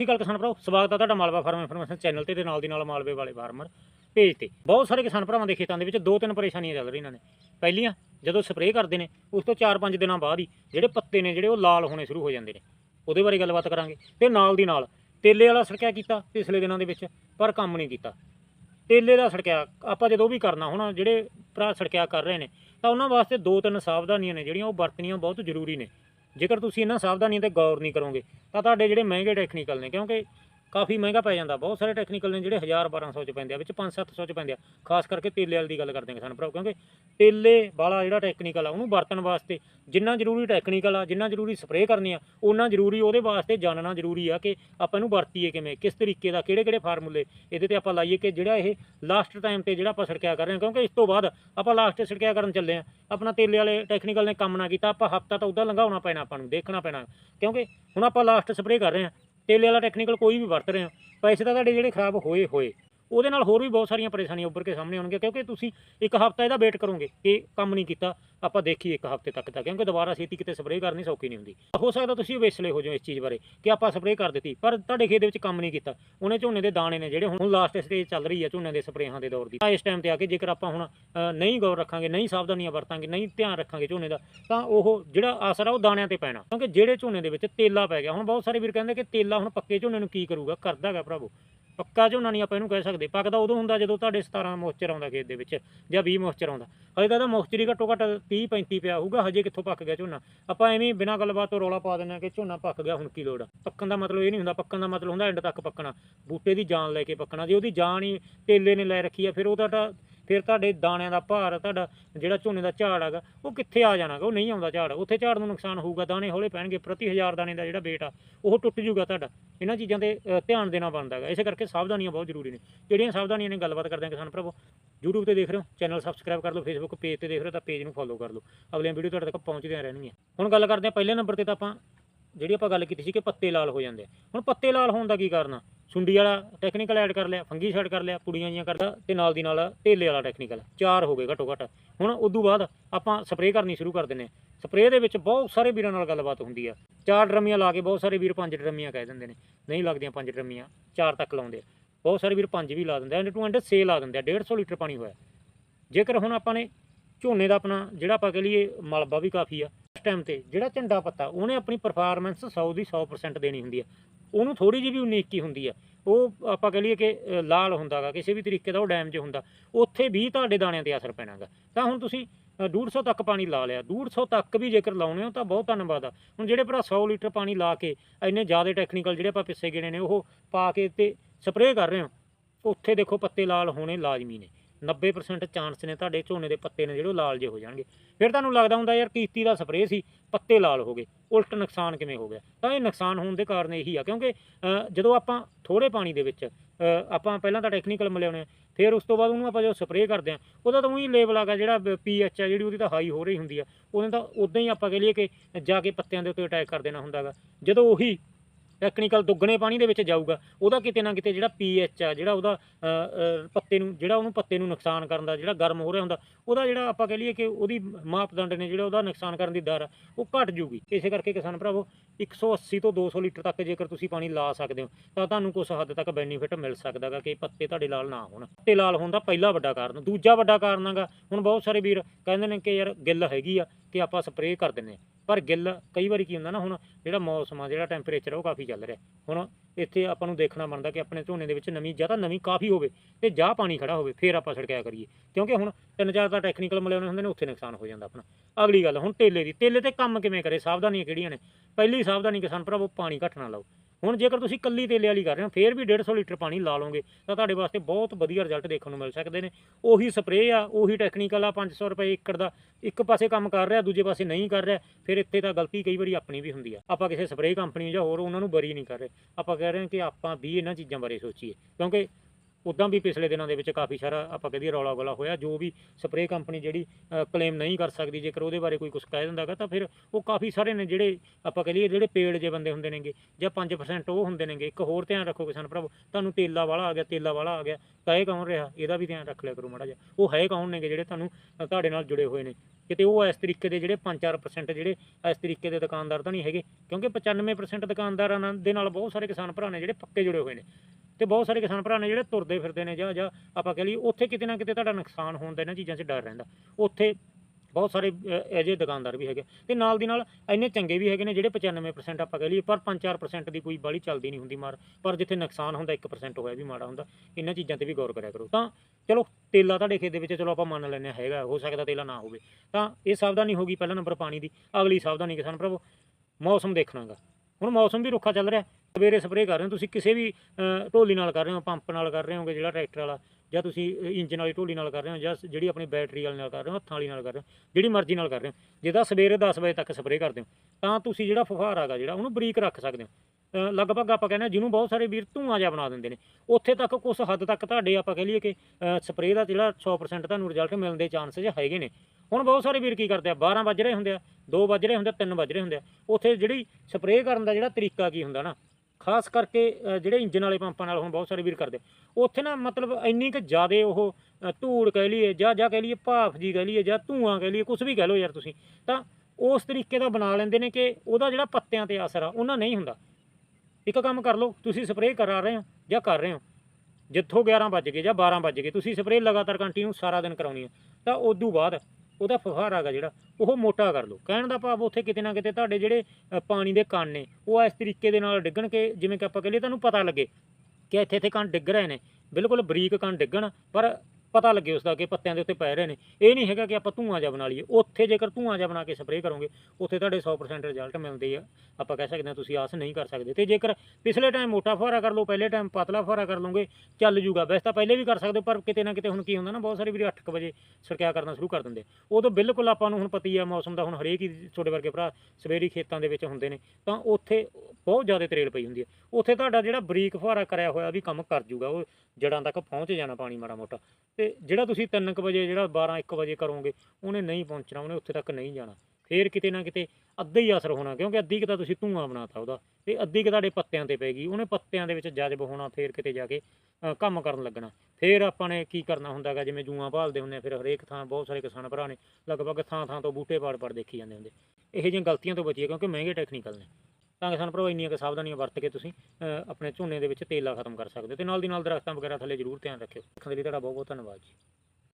ਸਤਿ ਸ਼੍ਰੀ ਅਕਾਲ ਕਿਸਾਨ ਭਰਾਓ, ਸਵਾਗਤ ਹੈ ਤੁਹਾਡਾ ਮਾਲਵਾ ਫਾਰਮ ਇਨਫੋਰਮੇਸ਼ਨ ਚੈਨਲ ਤੇ ਤੇ ਨਾਲ ਦੀ ਨਾਲ ਮਾਲਵੇ ਵਾਲੇ ਫਾਰਮਰ ਪੇਜ ਤੇ। ਬਹੁਤ ਸਾਰੇ ਕਿਸਾਨ ਭਰਾਵਾਂ ਦੇ ਖੇਤਾਂ ਦੇ ਵਿੱਚ ਦੋ ਤਿੰਨ ਪਰੇਸ਼ਾਨੀਆਂ ਚੱਲ ਰਹੀਆਂ ਨੇ। ਪਹਿਲੀਆਂ, ਜਦੋਂ ਸਪਰੇਅ ਕਰਦੇ ਨੇ, ਉਸ ਤੋਂ 4-5 ਦਿਨਾਂ ਬਾਅਦ ਹੀ ਜਿਹੜੇ ਪੱਤੇ ਨੇ, ਜਿਹੜੇ ਉਹ ਲਾਲ ਹੋਣੇ ਸ਼ੁਰੂ ਹੋ ਜਾਂਦੇ ਨੇ। ਉਹਦੇ ਬਾਰੇ ਗੱਲਬਾਤ ਕਰਾਂਗੇ। ਤੇ ਨਾਲ ਦੀ ਨਾਲ ਤੇਲੇ ਵਾਲਾ ਸੜਕਿਆ ਕੀਤਾ ਪਿਛਲੇ ਦਿਨਾਂ ਦੇ ਵਿੱਚ, ਪਰ ਕੰਮ ਨਹੀਂ ਕੀਤਾ। ਤੇਲੇ ਦਾ ਸੜਕਿਆ ਆਪਾਂ ਜਦੋਂ ਵੀ ਕਰਨਾ ਹੁਣ, ਜਿਹੜੇ ਭਰਾ ਸੜਕਿਆ ਕਰ ਰਹੇ ਨੇ, ਤਾਂ ਉਹਨਾਂ ਵਾਸਤੇ ਦੋ ਤਿੰਨ ਸਾਵਧਾਨੀਆਂ ਨੇ ਜਿਹੜੀਆਂ ਉਹ ਵਰਤਣੀਆਂ ਬਹੁਤ ਜ਼ਰੂਰੀ ਨੇ। ਜੇਕਰ ਤੁਸੀਂ ਇਹਨਾਂ ਸਾਵਧਾਨੀਆਂ ਤੇ ਗੌਰ ਨਹੀਂ ਕਰੋਗੇ, ਤਾਂ ਤੁਹਾਡੇ ਜਿਹੜੇ ਮਹਿੰਗੇ ਟੈਕਨੀਕਲ ਨੇ, ਕਿਉਂਕਿ ਕਾਫੀ ਮਹਿੰਗਾ ਪੈ ਜਾਂਦਾ। ਬਹੁਤ ਸਾਰੇ ਟੈਕਨੀਕਲ ਨੇ ਜਿਹੜੇ 1000 1200 ਚ ਪੈਂਦੇ ਆ, ਵਿੱਚ 5-700 ਚ ਪੈਂਦੇ ਆ। ਖਾਸ ਕਰਕੇ ਤੇਲੇ ਵਾਲੀ ਦੀ ਗੱਲ ਕਰਦੇ ਹਾਂ ਕਿਸਾਨ ਭਰਾ ਕਿਉਂਕਿ ਤੇਲੇ ਵਾਲਾ ਜਿਹੜਾ ਟੈਕਨੀਕਲ ਆ, ਉਹਨੂੰ ਵਰਤਣ ਵਾਸਤੇ ਜਿੰਨਾ ਜ਼ਰੂਰੀ ਟੈਕਨੀਕਲ ਆ, ਜਿੰਨਾ ਜ਼ਰੂਰੀ ਸਪਰੇਅ ਕਰਨੀ ਆ ਉਹਨਾਂ ਜ਼ਰੂਰੀ ਉਹਦੇ ਵਾਸਤੇ ਜਾਣਨਾ ਜ਼ਰੂਰੀ ਆ ਕਿ ਆਪਾਂ ਇਹਨੂੰ ਵਰਤੀਏ ਕਿਵੇਂ, ਕਿਸ ਤਰੀਕੇ ਦਾ ਕਿਹੜੇ ਕਿਹੜੇ ਫਾਰਮੂਲੇ ਇਹਦੇ ਤੇ ਆਪਾਂ ਲਾਈਏ ਕਿ ਜਿਹੜਾ ਇਹ ਲਾਸਟ ਟਾਈਮ ਤੇ ਜਿਹੜਾ ਆਪਾਂ ਸੜਕਿਆ ਕਰ ਰਹੇ ਹਾਂ, ਕਿਉਂਕਿ ਇਸ ਤੋਂ ਬਾਅਦ ਆਪਾਂ ਲਾਸਟ ਤੇ ਛਿੜਕਿਆ ਕਰਨ ਚੱਲੇ ਆ ਆਪਣਾ ਤੇਲੇ ਵਾਲੇ ਟੈਕਨੀਕਲ ਨੇ ਕੰਮ ਨਾ ਕੀਤਾ, ਆਪਾਂ ਹਫਤਾ ਤਾਂ ਉਦਾਂ ਲੰਘਾਉਣਾ ਪੈਣਾ ਆਪਾਂ ਨੂੰ, ਦੇਖਣਾ ਪੈਣਾ, ਕਿਉਂਕਿ ਹੁਣ ਆਪਾਂ ਲਾਸਟ ਸਪਰੇਅ ਕਰ ਰਹੇ ਹਾਂ ਤੇਲੇ ਵਾਲਾ ਟੈਕਨੀਕਲ ਕੋਈ ਵੀ ਵਰਤ ਰਹੇ ਹਾਂ, ਪੈਸੇ ਤਾਂ ਤੁਹਾਡੇ ਜਿਹੜੇ ਖਰਾਬ ਹੋਏ ਹੋਏ। ਉਹਦੇ ਨਾਲ ਹੋਰ ਵੀ ਬਹੁਤ ਸਾਰੀਆਂ ਪਰੇਸ਼ਾਨੀਆਂ ਉੱਭਰ ਕੇ ਸਾਹਮਣੇ ਆਉਣਗੀਆਂ, ਕਿਉਂਕਿ ਤੁਸੀਂ ਇੱਕ ਹਫਤਾ ਇਹਦਾ ਵੇਟ ਕਰੋਗੇ ਕਿ ਕੰਮ ਨਹੀਂ ਕੀਤਾ, ਆਪਾਂ ਦੇਖੀਏ ਇੱਕ ਹਫ਼ਤੇ ਤੱਕ ਤਾਂ ਕਿਉਂਕਿ ਦੁਬਾਰਾ ਛੇਤੀ ਕਿਤੇ ਸਪਰੇਅ ਕਰਨੀ ਸੌਖੀ ਨਹੀਂ ਹੁੰਦੀ। ਹੋ ਸਕਦਾ ਤੁਸੀਂ ਵੇਸਲੇ ਹੋ ਜਾਓ ਇਸ ਚੀਜ਼ ਬਾਰੇ, ਕਿ ਆਪਾਂ ਸਪਰੇਅ ਕਰ ਦਿੱਤੀ, ਪਰ ਤੁਹਾਡੇ ਖੇਤ ਦੇ ਵਿੱਚ ਕੰਮ ਨਹੀਂ ਕੀਤਾ। ਉਹਨੇ ਝੋਨੇ ਦੇ ਦਾਣੇ ਨੇ ਜਿਹੜੇ ਹੁਣ ਲਾਸਟ ਸਟੇਜ ਚੱਲ ਰਹੀ ਹੈ ਝੋਨੇ ਦੇ ਸਪਰੇਹਾਂ ਦੇ ਦੌਰ ਦੀ। ਤਾਂ ਇਸ ਟਾਈਮ ਤੇ ਆ ਕੇ ਜੇਕਰ ਆਪਾਂ ਹੁਣ ਨਹੀਂ ਗੌਰ ਰੱਖਾਂਗੇ, ਨਹੀਂ ਸਾਵਧਾਨੀਆਂ ਵਰਤਾਂਗੇ, ਨਹੀਂ ਧਿਆਨ ਰੱਖਾਂਗੇ ਝੋਨੇ ਦਾ, ਤਾਂ ਉਹ ਜਿਹੜਾ ਅਸਰ ਆ ਉਹ ਦਾਣਿਆਂ ਤੇ ਪੈਣਾ, ਕਿਉਂਕਿ ਜਿਹੜੇ ਝੋਨੇ ਦੇ ਵਿੱਚ ਤੇਲਾ ਪੈ ਗਿਆ। ਹੁਣ ਬਹੁਤ ਸਾਰੇ ਵੀਰ ਕਹਿੰਦੇ ਕਿ ਤੇਲਾ ਹੁਣ ਪੱਕੇ ਝੋਨੇ ਨੂੰ ਕੀ ਕਰੂਗਾ? ਕਰਦਾ ਹੈਗਾ ਭਰਾਵੋ। ਪੱਕਾ ਝੋਨਾ ਨਹੀਂ ਆਪਾਂ ਇਹਨੂੰ ਕਹਿ ਸਕਦੇ। ਪੱਕਦਾ ਉਦੋਂ ਹੁੰਦਾ ਜਦੋਂ ਤੁਹਾਡੇ 17 ਮੋਇਸਚਰ ਆਉਂਦਾ ਖੇਤ ਦੇ ਵਿੱਚ ਜਾਂ 20 ਮੋਇਸਚਰ ਆਉਂਦਾ। ਹਜੇ ਤਾਂ ਇਹਦਾ ਮੋਇਸਚਰ ਹੀ ਘੱਟੋ ਘੱਟ 30 35 ਪਿਆ ਹੋਊਗਾ, ਹਜੇ ਕਿੱਥੋਂ ਪੱਕ ਗਿਆ ਝੋਨਾ। ਆਪਾਂ ਐਵੇਂ ਬਿਨਾਂ ਗੱਲਬਾਤ ਤੋਂ ਰੌਲਾ ਪਾ ਦਿੰਦੇ ਹਾਂ ਕਿ ਝੋਨਾ ਪੱਕ ਗਿਆ, ਹੁਣ ਕੀ ਲੋੜ ਆ? ਪੱਕਣ ਦਾ ਮਤਲਬ ਇਹ ਨਹੀਂ ਹੁੰਦਾ, ਪੱਕਣ ਦਾ ਮਤਲਬ ਹੁੰਦਾ ਐਂਡ ਤੱਕ ਪੱਕਣਾ। ਬੂਟੇ ਦੀ ਜਾਨ ਲੈ ਕੇ ਪੱਕਣਾ। ਜੇ ਉਹਦੀ ਜਾਨ ਹੀ ਤੇਲੇ ਨੇ ਲੈ ਰੱਖੀ ਆ, ਫਿਰ ਉਹਦਾ ਤੁਹਾਡਾ ਫਿਰ ਤੁਹਾਡੇ ਦਾਣਿਆਂ ਦਾ ਭਾਰ, ਤੁਹਾਡਾ ਜਿਹੜਾ ਝੋਨੇ ਦਾ ਝਾੜ ਹੈਗਾ, ਉਹ ਕਿੱਥੇ ਆ ਜਾਣਾਗਾ? ਉਹ ਨਹੀਂ ਆਉਂਦਾ ਝਾੜ। ਉੱਥੇ ਝਾੜ ਨੂੰ ਨੁਕਸਾਨ ਹੋਊਗਾ, ਦਾਣੇ ਹੌਲੇ ਪੈਣਗੇ, ਪ੍ਰਤੀ ਹਜ਼ਾਰ ਦਾਣੇ ਦਾ ਜਿਹੜਾ weight ਆ, ਉਹ ਟੁੱਟ ਜੂਗਾ ਤੁਹਾਡਾ। ਇਹਨਾਂ ਚੀਜ਼ਾਂ ਤੇ ਧਿਆਨ ਦੇਣਾ ਬਣਦਾ ਹੈਗਾ। ਇਸੇ ਕਰਕੇ ਸਾਵਧਾਨੀਆਂ ਬਹੁਤ ਜ਼ਰੂਰੀ ਨੇ। ਜਿਹੜੀਆਂ ਸਾਵਧਾਨੀਆਂ ਨੇ, ਗੱਲਬਾਤ ਕਰਦੇ ਹਾਂ ਕਿਸਾਨ ਭਰਾਵੋ। YouTube ਤੇ ਦੇਖ ਰਹੇ ਹੋ, ਚੈਨਲ ਸਬਸਕ੍ਰਾਈਬ ਕਰ ਲਓ, Facebook ਪੇਜ ਤੇ ਦੇਖ ਰਹੇ ਹੋ, ਤਾਂ ਪੇਜ ਨੂੰ ਫੋਲੋ ਕਰ ਲਓ। ਅਗਲੀਆਂ ਵੀਡੀਓ ਤੁਹਾਡੇ ਤੱਕ ਪਹੁੰਚਦੀਆਂ ਰਹਿਣਗੀਆਂ। ਹੁਣ ਗੱਲ ਕਰਦੇ ਹਾਂ, ਪਹਿਲੇ ਨੰਬਰ ਤੇ ਤਾਂ ਆਪਾਂ ਜਿਹੜੀ ਆਪਾਂ ਗੱਲ ਕੀਤੀ ਸੀ ਕਿ ਪੱਤੇ ਲਾਲ ਹੋ ਜਾਂਦੇ ਹੁਣ ਪੱਤੇ ਲਾਲ ਹੋਣ ਦਾ ਕੀ ਕਾਰਨ ਆ? ਸੁੰਡੀ ਵਾਲਾ ਟੈਕਨੀਕਲ ਐਡ ਕਰ ਲਿਆ, ਫੰਗੀ ਐਡ ਕਰ ਲਿਆ, ਪੁੜੀਆਂ ਜੀਆਂ ਕਰਦਾ ਤੇ ਨਾਲ ਦੀ ਨਾਲ ਢੇਲੇ ਵਾਲਾ ਟੈਕਨੀਕਲ ਚਾਰ ਹੋ ਗਏ ਘੱਟੋ ਘੱਟ। ਹੁਣ ਉਦੋਂ ਬਾਅਦ ਆਪਾਂ ਸਪਰੇਅ ਕਰਨੀ ਸ਼ੁਰੂ ਕਰ ਦਿੰਦੇ ਆ। ਸਪਰੇਅ ਦੇ ਵਿੱਚ ਬਹੁਤ ਸਾਰੇ ਵੀਰਾਂ ਨਾਲ ਗੱਲਬਾਤ ਹੁੰਦੀ ਆ। ਚਾਰ ਡਰਮੀਆਂ ਲਾ ਕੇ ਬਹੁਤ ਸਾਰੇ ਵੀਰ ਪੰਜ ਡਰਮੀਆਂ ਕਹਿ ਦਿੰਦੇ ਨੇ। ਨਹੀਂ ਲੱਗਦੀਆਂ ਪੰਜ ਡਰਮੀਆਂ, ਚਾਰ ਤੱਕ ਲਾਉਂਦੇ ਆ। ਬਹੁਤ ਸਾਰੇ ਵੀਰ ਪੰਜ ਵੀ ਲਾ ਦਿੰਦੇ ਐਂਡ ਟੂ ਐਂਡ 6 ਲਾ ਦਿੰਦੇ ਆ। 150 ਲੀਟਰ ਪਾਣੀ ਹੋਇਆ। ਜੇਕਰ ਹੁਣ ਆਪਾਂ ਨੇ ਝੋਨੇ ਦਾ ਆਪਣਾ ਜਿਹੜਾ ਆਪਾਂ ਕਹ ਲਈਏ ਮਲਬਾ ਵੀ ਕਾਫੀ ਆ ਟਾਈਮ ਤੇ ਜਿਹੜਾ ਝੰਡਾ ਪੱਤਾ ਉਹਨੇ ਆਪਣੀ ਪਰਫਾਰਮੈਂਸ 100 ਦੀ 100% ਦੇਣੀ ਹੁੰਦੀ ਆ। ਉਹਨੂੰ ਥੋੜੀ ਜਿਹੀ ਵੀ ਉਨੀਕੀ ਹੁੰਦੀ ਆ। ਉਹ ਆਪਾਂ ਕਹ ਲਈਏ ਕਿ ਅ, ਲਾਲ ਹੁੰਦਾਗਾ ਕਿਸੇ ਵੀ ਤਰੀਕੇ ਦਾ ਉਹ ਡੈਮੇਜ ਹੁੰਦਾ। ਉੱਥੇ ਵੀ ਤੁਹਾਡੇ ਦਾਣਿਆਂ ਤੇ ਅਸਰ ਪੈਣਾਗਾ ਤਾਂ ਹੁਣ ਤੁਸੀਂ ਅ, 150 ਤੱਕ ਪਾਣੀ ਲਾ ਲਿਆ। 150 ਤੱਕ ਵੀ ਜੇਕਰ ਲਾਉਣੇ ਹੋ ਤਾਂ ਬਹੁਤ ਧੰਨਵਾਦ ਆ। ਹੁਣ ਜਿਹੜੇ ਭਰਾ 100 ਲੀਟਰ ਪਾਣੀ ਲਾ ਕੇ ਇੰਨੇ ਜ਼ਿਆਦਾ ਟੈਕਨੀਕਲ ਜਿਹੜੇ ਆਪਾਂ ਪਿੱਛੇ ਗਿਣੇ ਨੇ ਉਹ ਪਾ ਕੇ ਤੇ ਸਪਰੇਅ ਕਰ ਰਹੇ ਹੋ। ਉੱਥੇ ਦੇਖੋ ਪੱਤੇ ਲਾਲ ਹੋਣੇ ਲਾਜ਼ਮੀ ਨੇ। 90% ਚਾਂਸ ਨੇ ਤੁਹਾਡੇ ਝੋਨੇ ਦੇ ਪੱਤੇ ਨੇ ਜਿਹੜੇ ਉਹ ਲਾਲ ਜੇ ਹੋ ਜਾਣਗੇ। ਫਿਰ ਤੁਹਾਨੂੰ ਲੱਗਦਾ ਹੁੰਦਾ ਯਾਰ ਕੀਤੀ ਦਾ ਸਪਰੇਅ ਸੀ, ਪੱਤੇ ਲਾਲ ਹੋ ਗਏ, ਉਲਟ ਨੁਕਸਾਨ ਕਿਵੇਂ ਹੋ ਗਿਆ? ਤਾਂ ਇਹ ਨੁਕਸਾਨ ਹੋਣ ਦੇ ਕਾਰਨ ਇਹੀ ਆ, ਕਿਉਂਕਿ ਜਦੋਂ ਆਪਾਂ ਥੋੜੇ ਪਾਣੀ ਦੇ ਵਿੱਚ ਆਪਾਂ ਪਹਿਲਾਂ ਤਾਂ ਟੈਕਨੀਕਲ ਮਿਲਾਉਣੇ ਆ ਫਿਰ ਉਸ ਤੋਂ ਬਾਅਦ ਉਹਨੂੰ ਆਪਾਂ ਜਦੋਂ ਸਪਰੇਅ ਕਰਦੇ ਆ, ਉਹਦਾ ਤਾਂ ਉਹੀ ਲੈਵਲ ਆਗਾ ਜਿਹੜਾ ਪੀਐਚ ਆ ਜਿਹੜੀ ਉਹਦੀ ਤਾਂ ਹਾਈ ਹੋ ਰਹੀ ਹੁੰਦੀ ਆ। ਉਹਨੇ ਤਾਂ ਉਦਾਂ ਹੀ ਆਪਾਂ ਕਹ ਲਈਏ ਕਿ ਜਾ ਕੇ ਪੱਤਿਆਂ ਦੇ ਉੱਤੇ ਅਟੈਕ ਕਰ ਦੇਣਾ ਹੁੰਦਾਗਾ ਜਦੋਂ ਉਹੀ ਟੈਕਨੀਕਲ ਦੁੱਗਣੇ ਪਾਣੀ ਦੇ ਵਿੱਚ ਜਾਊਗਾ। ਉਹਦਾ ਕਿਤੇ ਨਾ ਕਿਤੇ ਜਿਹੜਾ ਪੀਐਚ ਆ ਜਿਹੜਾ ਉਹਦਾ ਪੱਤੇ ਨੂੰ ਜਿਹੜਾ ਉਹਨੂੰ ਪੱਤੇ ਨੂੰ ਨੁਕਸਾਨ ਕਰਨ ਦਾ ਜਿਹੜਾ ਗਰਮ ਹੋ ਰਿਹਾ ਹੁੰਦਾ ਉਹਦਾ ਜਿਹੜਾ ਆਪਾਂ ਕਹ ਲਈਏ ਕਿ ਉਹਦੀ ਮਾਪਦੰਡ ਨੇ ਜਿਹੜਾ ਉਹਦਾ ਨੁਕਸਾਨ ਕਰਨ ਦੀ ਦਰ ਆ, ਉਹ ਘਟ ਜੂਗੀ ਇਸੇ ਕਰਕੇ ਕਿਸਾਨ ਭਰਾਵੋ 180 ਤੋਂ 200 ਲੀਟਰ ਤੱਕ ਜੇਕਰ ਤੁਸੀਂ ਪਾਣੀ ਲਾ ਸਕਦੇ ਹੋ ਤਾਂ ਤੁਹਾਨੂੰ ਕੁਝ ਹੱਦ ਤੱਕ ਬੈਨੀਫਿਟ ਮਿਲ ਸਕਦਾਗਾ ਕਿ ਪੱਤੇ ਤੁਹਾਡੇ ਲਾਲ ਨਾ ਹੋਣ। ਪੱਤੇ ਲਾਲ ਹੋਣ ਦਾ ਪਹਿਲਾ ਵੱਡਾ ਕਾਰਨ ਦੂਜਾ ਵੱਡਾ ਕਾਰਨ ਹੈਗਾ ਹੁਣ ਬਹੁਤ ਸਾਰੇ ਵੀਰ ਕਹਿੰਦੇ ਨੇ ਕਿ ਯਾਰ ਗਿੱਲ ਹੈਗੀ ਆ ਕਿ ਆਪਾਂ ਸਪਰੇਅ ਕਰ ਦਿੰਨੇ ਆ ਪਰ ਗਿੱਲ ਕਈ ਵਾਰੀ ਕੀ ਹੁੰਦਾ ਨਾ, ਹੁਣ ਜਿਹੜਾ ਮੌਸਮ ਆ, ਜਿਹੜਾ ਟੈਂਪਰੇਚਰ ਉਹ ਕਾਫੀ ਚੱਲ ਰਿਹਾ। ਹੁਣ ਇੱਥੇ ਆਪਾਂ ਨੂੰ ਦੇਖਣਾ ਬਣਦਾ ਕਿ ਆਪਣੇ ਝੋਨੇ ਦੇ ਵਿੱਚ ਨਮੀ ਜਾਂ ਤਾਂ ਨਮੀ ਕਾਫੀ ਹੋਵੇ ਤੇ ਜਾਂ ਪਾਣੀ ਖੜਾ ਹੋਵੇ, ਫੇਰ ਆਪਾਂ ਛਿੜਕਿਆ ਕਰੀਏ। ਕਿਉਂਕਿ ਹੁਣ ਤਿੰਨ ਚਾਰ ਤਾਂ ਟੈਕਨੀਕਲ ਮਿਲੇ ਹੁੰਦੇ ਨੇ, ਉੱਥੇ ਨੁਕਸਾਨ ਹੋ ਜਾਂਦਾ ਆਪਣਾ। ਅਗਲੀ ਗੱਲ, ਹੁਣ ਤੇਲੇ ਦੀ ਤੇਲੇ ਤੇ ਕੰਮ ਕਿਵੇਂ ਕਰੇ? ਸਾਵਧਾਨੀਆਂ ਕਿਹੜੀਆਂ ਨੇ? ਪਹਿਲੀ ਸਾਵਧਾਨੀ ਕਿਸਾਨ ਭਰਾਵੋ, ਪਾਣੀ ਘੱਟ ਨਾ ਲਾਓ। ਹੁਣ ਜੇਕਰ ਤੁਸੀਂ ਕੱਲੀ ਤੇਲੇ ਵਾਲੀ ਕਰ ਰਹੇ ਹੋ, ਫੇਰ ਵੀ 150 ਲੀਟਰ ਪਾਣੀ ਲਾ ਲਓਗੇ, ਤਾਂ ਤੁਹਾਡੇ ਵਾਸਤੇ ਬਹੁਤ ਵਧੀਆ ਰਿਜ਼ਲਟ ਦੇਖਣ ਨੂੰ ਮਿਲ ਸਕਦੇ ਨੇ। ਉਹੀ ਸਪਰੇਅ ਆ, ਉਹੀ ਟੈਕਨੀਕਲ ਆ 500 ਰੁਪਏ ਏਕੜ ਦਾ। ਇੱਕ ਪਾਸੇ ਕੰਮ ਕਰ ਰਿਹਾ, ਦੂਜੇ ਪਾਸੇ ਨਹੀਂ ਕਰ ਰਿਹਾ, ਫਿਰ ਇੱਥੇ ਤਾਂ ਗਲਤੀ ਕਈ ਵਾਰੀ ਆਪਣੀ ਵੀ ਹੁੰਦੀ ਆ। ਆਪਾਂ ਕਿਸੇ ਸਪਰੇਅ ਕੰਪਨੀ ਜਾਂ ਹੋਰ ਉਹਨਾਂ ਨੂੰ ਬਰੀ ਨਹੀਂ ਕਰ ਰਹੇ। ਆਪਾਂ ਕਹਿ ਰਹੇ ਹਾਂ ਕਿ ਆਪਾਂ ਵੀ ਇਹਨਾਂ ਚੀਜ਼ਾਂ ਬਾਰੇ ਸੋਚੀਏ, ਕਿਉਂਕਿ ਉਦਾਂ ਵੀ ਪਿਛਲੇ ਦਿਨਾਂ ਦੇ ਵਿੱਚ ਕਾਫੀ ਸਾਰਾ ਆਪਾਂ ਕਹਦੇ ਰੌਲਾ ਗੋਲਾ ਹੋਇਆ। ਜੋ ਵੀ ਸਪਰੇਅ ਕੰਪਨੀ ਜਿਹੜੀ ਕਲੇਮ ਨਹੀਂ ਕਰ ਸਕਦੀ, ਜੇਕਰ ਉਹਦੇ ਬਾਰੇ ਕੋਈ ਕੁਝ ਕਹਿ ਦਿੰਦਾਗਾ ਤਾਂ ਫਿਰ ਉਹ ਕਾਫੀ ਸਾਰੇ ਨੇ ਜਿਹੜੇ ਆਪਾਂ ਕਹ ਲਈਏ ਜਿਹੜੇ ਪੇੜ ਜੇ ਬੰਦੇ ਹੁੰਦੇ ਨੇਗੇ ਜਾਂ 5% ਉਹ ਹੁੰਦੇ ਨੇਗੇ। ਇੱਕ ਹੋਰ ਧਿਆਨ ਰੱਖੋ ਕਿਸਾਨ ਭਰਾਵੋ, ਤੁਹਾਨੂੰ ਤੇਲਾ ਵਾਲਾ ਆ ਗਿਆ, ਤੇਲਾ ਵਾਲਾ ਆ ਗਿਆ ਤਾਂ ਇਹ ਕੌਣ ਰਿਹਾ? ਇਹਦਾ ਵੀ ਧਿਆਨ ਰੱਖ ਲਿਆ ਕਰੋ ਮਾੜਾ ਜਿਹਾ। ਉਹ ਹੈ ਕੌਣ ਨੇਗੇ ਜਿਹੜੇ ਤੁਹਾਨੂੰ ਤੁਹਾਡੇ ਨਾਲ ਜੁੜੇ ਹੋਏ ਨੇ? ਕਿਤੇ ਉਹ ਇਸ ਤਰੀਕੇ ਦੇ ਜਿਹੜੇ 5-4% ਜਿਹੜੇ ਇਸ ਤਰੀਕੇ ਦੇ ਦੁਕਾਨਦਾਰ ਤਾਂ ਨਹੀਂ ਹੈਗੇ, ਕਿਉਂਕਿ 95% ਦੁਕਾਨਦਾਰਾਂ ਦੇ ਨਾਲ ਬਹੁਤ ਸਾਰੇ ਕਿਸਾਨ ਭਰਾ ਨੇ ਜਿਹੜੇ ਪੱਕੇ ਜੁੜੇ ਹੋਏ ਨੇ। ਤੇ ਬਹੁਤ ਸਾਰੇ ਕਿਸਾਨ ਭਰਾ ਨੇ ਜਿਹੜੇ ਤੁਰਦੇ ਫਿਰਦੇ ਨੇ ਜਾਂ ਜਾਂ ਆਪਾਂ ਕਹ ਲਈਏ ਉੱਥੇ ਕਿਤੇ ਨਾ ਕਿਤੇ ਤੁਹਾਡਾ ਨੁਕਸਾਨ ਹੋਣ ਦਾ ਇਹਨਾਂ ਚੀਜ਼ਾਂ 'ਚ ਡਰ ਰਹਿੰਦਾ। ਉੱਥੇ ਬਹੁਤ ਸਾਰੇ ਅ, ਇਹੋ ਜਿਹੇ ਦੁਕਾਨਦਾਰ ਵੀ ਹੈਗੇ ਤੇ ਨਾਲ ਦੀ ਨਾਲ ਇੰਨੇ ਚੰਗੇ ਵੀ ਹੈਗੇ ਨੇ ਜਿਹੜੇ 95% ਆਪਾਂ ਕਹ ਲਈਏ ਪਰ 5-4% ਦੀ ਕੋਈ ਬਾਲੀ ਚੱਲਦੀ ਨਹੀਂ ਹੁੰਦੀ ਮਾਰ। ਪਰ ਜਿੱਥੇ ਨੁਕਸਾਨ ਹੁੰਦਾ 1% ਹੋਇਆ ਵੀ ਮਾੜਾ ਹੁੰਦਾ ਇਹਨਾਂ ਚੀਜ਼ਾਂ ਤੇ ਵੀ ਗੌਰ ਕਰਿਆ ਕਰੋ। ਤਾਂ ਚਲੋ ਤੇਲਾ ਤੁਹਾਡੇ ਖੇਤ ਦੇ ਵਿੱਚ ਚਲੋ ਆਪਾਂ ਮੰਨ ਲੈਂਦੇ ਹਾਂ ਹੈਗਾ ਹੋ ਸਕਦਾ ਤੇਲਾ ਨਾ ਹੋਵੇ। ਤਾਂ ਇਹ ਸਾਵਧਾਨੀ ਹੋਗੀ ਪਹਿਲਾ ਨੰਬਰ ਪਾਣੀ ਦੀ ਅਗਲੀ ਸਾਵਧਾਨੀ ਕਿਸਾਨ ਭਰਾਵੋ ਮੌਸਮ ਦੇਖਣਾਗਾ ਹੁਣ ਮੌਸਮ ਵੀ ਰੁੱਖਾ ਚੱਲ ਰਿਹਾ। ਸਵੇਰੇ ਸਪਰੇਅ ਕਰ ਰਹੇ ਹੋ ਤੁਸੀਂ ਕਿਸੇ ਵੀ ਅ, ਢੋਲੀ ਨਾਲ ਕਰ ਰਹੇ ਹੋ ਪੰਪ ਨਾਲ ਕਰ ਰਹੇ ਹੋਗੇ ਜਿਹੜਾ ਟਰੈਕਟਰ ਵਾਲਾ ਜਾਂ ਤੁਸੀਂ ਇੰਜਨ ਵਾਲੀ ਢੋਲੀ ਨਾਲ ਕਰ ਰਹੇ ਹੋ ਜਾਂ ਸ- ਜਿਹੜੀ ਆਪਣੀ ਬੈਟਰੀ ਵਾਲੀ ਨਾਲ ਕਰ ਰਹੇ ਹੋ ਹੱਥਾਂ ਵਾਲੀ ਨਾਲ ਕਰ ਰਹੇ ਹੋ ਜਿਹੜੀ ਮਰਜ਼ੀ ਨਾਲ ਕਰ ਰਹੇ ਹੋ ਜੇ ਸਵੇਰੇ 10 ਵਜੇ ਤੱਕ ਸਪਰੇਅ ਕਰਦੇ ਹੋ ਤਾਂ ਤੁਸੀਂ ਜਿਹੜਾ ਫੁਹਾਰਾ ਹੈਗਾ ਜਿਹੜਾ ਉਹਨੂੰ ਬਰੀਕ ਰੱਖ ਸਕਦੇ ਹੋ। ਅ, ਲਗਭਗ ਆਪਾਂ ਕਹਿੰਦੇ ਹਾਂ ਜਿਹਨੂੰ ਬਹੁਤ ਸਾਰੇ ਵੀਰ ਧੂਆਂ ਜਿਹਾ ਬਣਾ ਦਿੰਦੇ ਨੇ ਉੱਥੇ ਤੱਕ ਕੁਝ ਹੱਦ ਤੱਕ ਤੁਹਾਡੇ ਆਪਾਂ ਕਹਿ ਲਈਏ ਕਿ ਸਪਰੇਅ ਦਾ ਜਿਹੜਾ 100% ਤੁਹਾਨੂੰ ਰਿਜ਼ਲਟ ਮਿਲਣ ਦੇ ਚਾਂਸਸ ਹੈਗੇ ਨੇ। ਹੁਣ ਬਹੁਤ ਸਾਰੇ ਵੀਰ ਕੀ ਕਰਦੇ ਆ 12 ਵੱਜ ਰਹੇ ਹੁੰਦੇ ਆ 2 ਵੱਜ ਰਹੇ ਹੁੰਦੇ ਆ 3 ਵੱਜ ਰਹੇ ਹੁੰਦੇ ਆ ਉੱਥੇ ਜਿਹੜੀ ਸਪਰੇਅ ਕਰਨ ਦਾ ਜਿਹੜਾ ਤਰੀਕਾ ਕੀ ਹੁੰਦਾ ਨਾ ਖਾਸ ਕਰਕੇ ਜਿਹੜੇ ਇੰਜਨ ਵਾਲੇ ਪੰਪਾਂ ਨਾਲ ਹੁਣ ਬਹੁਤ ਸਾਰੇ ਵੀਰ ਕਰਦੇ। ਉੱਥੇ ਨਾ ਮਤਲਬ ਇੰਨੀ ਕਿ ਜ਼ਿਆਦੇ ਉਹ ਧੂੜ ਕਹਿ ਲਈਏ ਜਾਂ ਜਾਂ ਕਹਿ ਲਈਏ ਭਾਫ ਜੀ ਕਹਿ ਲਈਏ ਜਾਂ ਧੂਆਂ ਕਹਿ ਲਈਏ ਕੁਝ ਵੀ ਕਹਿ ਲਓ ਯਾਰ ਤੁਸੀਂ, ਤਾਂ ਉਸ ਤਰੀਕੇ ਦਾ ਬਣਾ ਲੈਂਦੇ ਨੇ ਕਿ ਉਹਦਾ ਜਿਹੜਾ ਪੱਤਿਆਂ ਤੇ ਅਸਰ ਆ, ਉਹਨਾਂ ਨਹੀਂ ਹੁੰਦਾ। ਇੱਕ ਕੰਮ ਕਰ ਲਓ, ਤੁਸੀਂ ਸਪਰੇਅ ਕਰਾ ਰਹੇ ਹੋ ਜਾਂ ਕਰ ਰਹੇ ਹੋ। ਜਿੱਥੋਂ 11 ਵੱਜ ਗਏ ਜਾਂ 12 ਵੱਜ ਗਏ, ਤੁਸੀਂ ਸਪਰੇਅ ਲਗਾਤਾਰ ਕੰਟੀਨਿਊ ਸਾਰਾ ਦਿਨ ਕਰਾਉਣੀ ਹੈ ਤਾਂ ਉਦੋਂ ਬਾਅਦ ਉਹਦਾ ਫੁਹਾਰਾ ਹੈਗਾ ਜਿਹੜਾ ਉਹ ਮੋਟਾ ਕਰ ਲਓ। ਕਹਿਣ ਦਾ ਭਾਵ ਉੱਥੇ ਕਿਤੇ ਨਾ ਕਿਤੇ ਤੁਹਾਡੇ ਜਿਹੜੇ ਅ, ਪਾਣੀ ਦੇ ਕੰਨ ਨੇ ਉਹ ਇਸ ਤਰੀਕੇ ਦੇ ਨਾਲ ਡਿੱਗਣ ਕਿ ਜਿਵੇਂ ਕਿ ਆਪਾਂ ਕਹ ਲਈਏ ਤੁਹਾਨੂੰ ਪਤਾ ਲੱਗੇ ਕਿ ਇੱਥੇ ਇੱਥੇ ਕੰਨ ਡਿੱਗ ਰਹੇ ਨੇ। ਬਿਲਕੁਲ ਬਰੀਕ ਕੰਨ ਡਿੱਗਣ ਪਰ ਪਤਾ ਲੱਗੇ ਉਸ ਦਾ ਕਿ ਪੱਤਿਆਂ ਦੇ ਉੱਤੇ ਪੈ ਰਹੇ ਨੇ। ਇਹ ਨਹੀਂ ਹੈਗਾ ਕਿ ਆਪਾਂ ਧੂਆਂ ਜਿਹਾ ਬਣਾ ਲਈਏ। ਉੱਥੇ ਜੇਕਰ ਧੂਆਂ ਜਿਹਾ ਬਣਾ ਕੇ ਸਪਰੇਅ ਕਰੋਗੇ, ਉੱਥੇ ਤੁਹਾਡੇ 100% ਰਿਜ਼ਲਟ ਮਿਲਦੇ ਆ। ਆਪਾਂ ਕਹਿ ਸਕਦੇ ਹਾਂ ਤੁਸੀਂ ਆਸ ਨਹੀਂ ਕਰ ਸਕਦੇ। ਤੇ ਜੇਕਰ ਪਿਛਲੇ ਟਾਈਮ ਮੋਟਾ ਫੁਹਾਰਾ ਕਰ ਲਓ, ਪਹਿਲੇ ਟਾਈਮ ਪਤਲਾ ਫੁਹਾਰਾ ਕਰ ਲਓਗੇ, ਚੱਲ ਜੂਗਾ। ਵੈਸੇ ਤਾਂ ਪਹਿਲੇ ਵੀ ਕਰ ਸਕਦੇ ਪਰ ਕਿਤੇ ਨਾ ਕਿਤੇ ਹੁਣ ਕੀ ਹੁੰਦਾ ਨਾ, ਬਹੁਤ ਸਾਰੇ ਵੀਰੇ 8 ਵਜੇ ਛਿੜਕਿਆ ਕਰਨਾ ਸ਼ੁਰੂ ਕਰ ਦਿੰਦੇ ਉਦੋਂ ਬਿਲਕੁਲ ਆਪਾਂ ਨੂੰ ਹੁਣ ਪਤੀ ਆ, ਮੌਸਮ ਦਾ ਹੁਣ ਹਰੇਕ ਹੀ ਤੁਹਾਡੇ ਵਰਗੇ ਭਰਾ ਸਵੇਰੀ ਖੇਤਾਂ ਦੇ ਵਿੱਚ ਹੁੰਦੇ ਨੇ। ਤਾਂ ਉੱਥੇ ਬਹੁਤ ਜ਼ਿਆਦਾ ਤਰੇਲ ਪਈ ਹੁੰਦੀ ਹੈ ਉੱਥੇ ਤੁਹਾਡਾ ਜਿਹੜਾ ਬਰੀਕ ਫੁਹਾਰਾ ਕਰਿਆ ਹੋਇਆ ਵੀ ਕੰਮ ਕਰ ਜੂਗਾ, ਉਹ ਜੜਾਂ ਤੱਕ ਪਹੁੰਚ ਜਾਣਾ ਪਾਣੀ ਮਾੜਾ ਮੋਟਾ। ਤੇ ਜਿਹੜਾ ਤੁਸੀਂ 3:00 ਵਜੇ, ਜਿਹੜਾ 12 1 ਵਜੇ ਕਰੋਗੇ, ਉਹਨੇ ਨਹੀਂ ਪਹੁੰਚਣਾ, ਉਹਨੇ ਉੱਥੇ ਤੱਕ ਨਹੀਂ ਜਾਣਾ। ਫੇਰ ਕਿਤੇ ਨਾ ਕਿਤੇ ਅੱਧਾ ਹੀ ਅਸਰ ਹੋਣਾ, ਕਿਉਂਕਿ ਅੱਧੀ ਕੁ ਤਾਂ ਤੁਸੀਂ ਧੂਆਂ ਬਣਾਤਾ ਉਹਦਾ। ਤੇ ਅੱਧੀ ਕੁ ਤੁਹਾਡੇ ਪੱਤਿਆਂ ਤੇ ਪੈ ਗਈ, ਉਹਨੇ ਪੱਤਿਆਂ ਦੇ ਵਿੱਚ ਜਜ਼ਬ ਹੋਣਾ, ਫੇਰ ਕਿਤੇ ਜਾ ਕੇ ਕੰਮ ਕਰਨ ਲੱਗਣਾ। ਫੇਰ ਆਪਾਂ ਨੇ ਕੀ ਕਰਨਾ ਹੁੰਦਾਗਾ ਜਿਵੇਂ ਜੂਆਂ ਭਾਲਦੇ ਹੁੰਦੇ ਆ, ਫਿਰ ਹਰੇਕ ਥਾਂ ਬਹੁਤ ਸਾਰੇ ਕਿਸਾਨ ਭਰਾ ਨੇ ਲਗਭਗ ਥਾਂ ਥਾਂ ਤੋਂ ਬੂਟੇ ਪਾੜ ਪਾੜ ਦੇਖੀ ਜਾਂਦੇ ਹੁੰਦੇ। ਇਹੋ ਜਿਹੀਆਂ ਗਲਤੀਆਂ ਤੋਂ ਬਚੀਏ, ਕਿਉਂਕਿ ਮਹਿੰਗੇ ਟੈਕਨੀਕਲ ਨੇ। ਤਾਂ ਕਿਸਾਨ ਭਰਾ ਇੰਨੀਆਂ ਕੁ ਸਾਵਧਾਨੀਆਂ ਵਰਤ ਕੇ ਤੁਸੀਂ ਆਪਣੇ ਝੋਨੇ ਦੇ ਵਿੱਚ ਤੇਲਾ ਖਤਮ ਕਰ ਸਕਦੇ ਹੋ। ਤੇ ਨਾਲ ਦੀ ਨਾਲ ਦਰਖਤਾਂ ਵਗੈਰਾ ਥੱਲੇ ਜ਼ਰੂਰ ਧਿਆਨ ਰੱਖਿਓ। ਦੇਖਣ ਦੇ ਲਈ ਤੁਹਾਡਾ ਬਹੁਤ ਬਹੁਤ ਧੰਨਵਾਦ ਜੀ।